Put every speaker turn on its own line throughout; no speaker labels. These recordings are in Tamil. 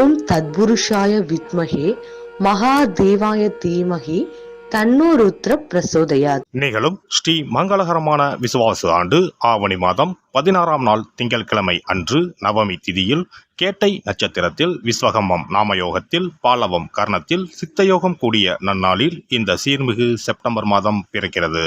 ஓம் தத்புருஷாய வித்மகே மகாதேவாய தீமகி தன்னோருத்ர பிரசோதயாத்.
நிகழும் ஸ்ரீ மங்களகரமான விசுவாச ஆண்டு ஆவணி மாதம் பதினாறாம் நாள் திங்கட்கிழமை அன்று நவமி திதியில் கேட்டை நட்சத்திரத்தில் விஸ்வகம்மம் நாமயோகத்தில் பாலவம் கர்ணத்தில் சித்தயோகம் கூடிய நன்னாளில் இந்த சீர்மிகு செப்டம்பர் மாதம் பிறக்கிறது.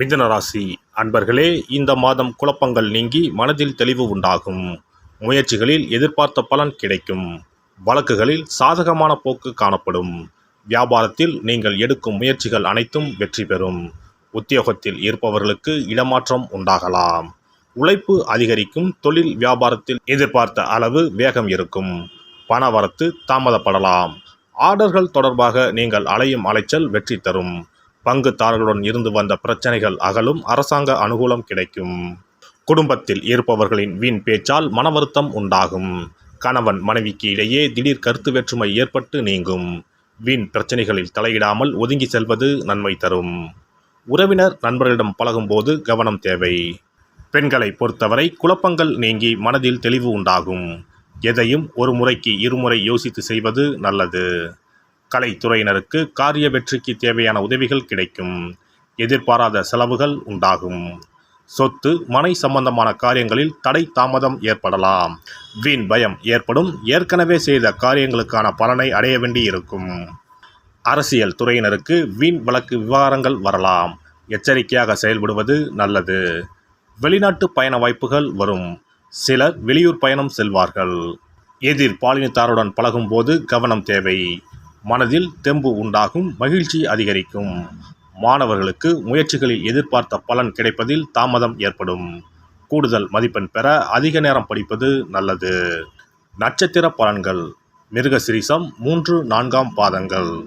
மிதுனராசி அன்பர்களே இந்த மாதம் குழப்பங்கள் நீங்கி மனதில் தெளிவு உண்டாகும். முயற்சிகளில் எதிர்பார்த்த பலன் கிடைக்கும். வழக்குகளில் சாதகமான போக்கு காணப்படும். வியாபாரத்தில் நீங்கள் எடுக்கும் முயற்சிகள் அனைத்தும் வெற்றி பெறும். உத்தியோகத்தில் இருப்பவர்களுக்கு இடமாற்றம் உண்டாகலாம். உழைப்பு அதிகரிக்கும். தொழில் வியாபாரத்தில் எதிர்பார்த்த அளவு வேகம் இருக்கும். பணவரத்து தாமதப்படலாம். ஆர்டர்கள் தொடர்பாக நீங்கள் அலையும் அலைச்சல் வெற்றி தரும். பங்குதாரர்களுடன் இருந்து வந்த பிரச்சனைகள் அகலும் அரசாங்க அனுகூலம் கிடைக்கும். குடும்பத்தில் இருப்பவர்களின் வீண் பேச்சால் மன வருத்தம் உண்டாகும். கணவன் மனைவிக்கு இடையே திடீர் கருத்து வேற்றுமை ஏற்பட்டு நீங்கும். வீண் பிரச்சனைகளில் தலையிடாமல் ஒதுங்கி செல்வது நன்மை தரும். உறவினர் நண்பர்களிடம் பழகும்போது கவனம் தேவை. பெண்களை பொறுத்தவரை குழப்பங்கள் நீங்கி மனதில் தெளிவு உண்டாகும். எதையும் ஒரு முறைக்கு இருமுறை யோசித்து செய்வது நல்லது. கலைத்துறையினருக்கு காரிய வெற்றிக்கு தேவையான உதவிகள் கிடைக்கும். எதிர்பாராத செலவுகள் உண்டாகும். சொத்து மனை சம்பந்தமான காரியங்களில் தடை தாமதம் ஏற்படலாம். வீண் பயம் ஏற்படும். ஏற்கனவே செய்த காரியங்களுக்கான பலனை அடைய வேண்டி இருக்கும் அரசியல் துறையினருக்கு வீண் வழக்கு விவகாரங்கள் வரலாம். எச்சரிக்கையாக செயல்படுவது நல்லது. வெளிநாட்டு பயண வாய்ப்புகள் வரும். சிலர் வெளியூர் பயணம் செல்வார்கள். எதிர் பாலினத்தாருடன் பழகும்போது கவனம் தேவை. மனதில் தெம்பு உண்டாகும் மகிழ்ச்சி அதிகரிக்கும். மாணவர்களுக்கு முயற்சிகளில் எதிர்பார்த்த பலன் கிடைப்பதில் தாமதம் ஏற்படும். கூடுதல் மதிப்பெண் பெற அதிக நேரம் படிப்பது நல்லது. நட்சத்திர பலன்கள். மிருகசிரிசம் மூன்று நான்காம் பாதங்கள்.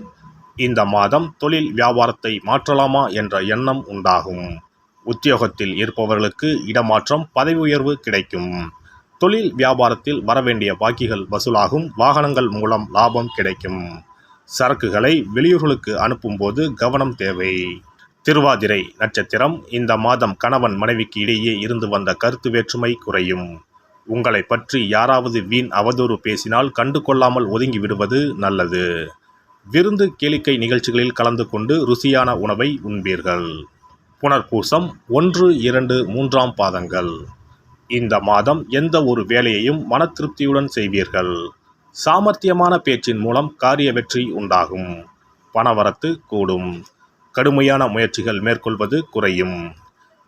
இந்த மாதம் தொழில் வியாபாரத்தை மாற்றலாமா என்ற எண்ணம் உண்டாகும். உத்தியோகத்தில் இருப்பவர்களுக்கு இடமாற்றம் பதவி உயர்வு கிடைக்கும். தொழில் வியாபாரத்தில் வரவேண்டிய பாக்கிகள் வசூலாகும். வாகனங்கள் மூலம் லாபம் கிடைக்கும். சரக்குகளை வெளியூர்களுக்கு அனுப்பும்போது கவனம் தேவை. திருவாதிரை நட்சத்திரம் இந்த மாதம் கணவன் மனைவிக்கு இடையே இருந்து வந்த கருத்து வேற்றுமை குறையும். உங்களை பற்றி யாராவது வீண் அவதூறு பேசினால் கண்டு கொள்ளாமல் ஒதுங்கி விடுவது நல்லது. விருந்து கேளிக்கை நிகழ்ச்சிகளில் கலந்து கொண்டு ருசியான உணவை உண்பீர்கள். புனர்பூசம் ஒன்று இரண்டு மூன்றாம் பாதங்கள். இந்த மாதம் எந்த ஒரு வேலையையும் மன திருப்தியுடன் செய்வீர்கள். சாமர்த்தியமான பேச்சின் மூலம் காரிய வெற்றி உண்டாகும். பணவரத்து கூடும். கடுமையான முயற்சிகள் மேற்கொள்வது குறையும்.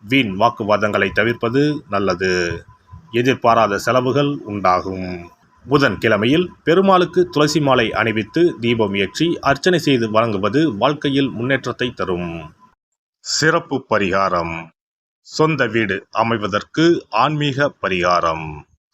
வீண் வாக்குவாதங்களை தவிர்ப்பது நல்லது. எதிர்பாராத செலவுகள் உண்டாகும். புதன் கிழமையில் பெருமாளுக்கு துளசி மாலை அணிவித்து தீபம் ஏற்றி அர்ச்சனை செய்து வழங்குவது வாழ்க்கையில் முன்னேற்றத்தை தரும். சிறப்பு பரிகாரம். சொந்த வீடு அமைவதற்கு ஆன்மீக பரிகாரம்.